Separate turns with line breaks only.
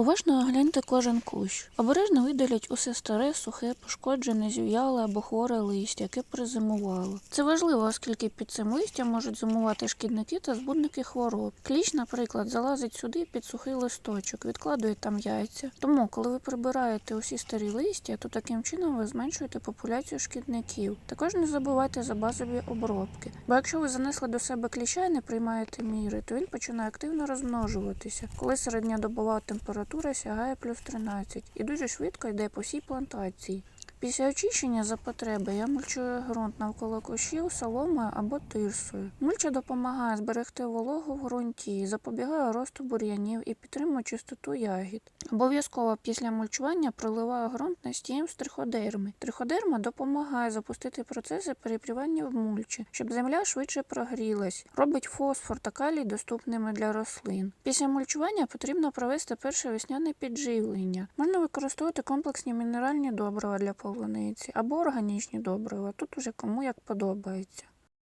Уважно огляньте кожен кущ. Обережно видаліть усе старе, сухе, пошкоджене, зів'яле або хворе листя, яке призимувало. Це важливо, оскільки під цим листям можуть зимувати шкідники та збудники хвороб. Кліч, наприклад, залазить сюди під сухий листочок, відкладує там яйця. Тому, коли ви прибираєте усі старі листя, то таким чином ви зменшуєте популяцію шкідників. Також не забувайте за базові обробки. Бо якщо ви занесли до себе кліща і не приймаєте міри, то він починає активно розмножуватися, коли середньодобова температура сягає плюс 13 і дуже швидко йде по всій плантації. Після очищення за потреби я мульчую ґрунт навколо кущів соломою або тирсою. Мульча допомагає зберегти вологу в ґрунті, запобігає росту бур'янів і підтримує чистоту ягід. Обов'язково після мульчування проливаю ґрунт настієм з триходерми. Триходерма допомагає запустити процеси перепрівання в мульчі, щоб земля швидше прогрілась, робить фосфор та калій доступними для рослин. Після мульчування потрібно провести перше весняне підживлення. Можна використовувати комплексні мінеральні добрива для полуниці або органічні добрива. Тут уже кому як подобається.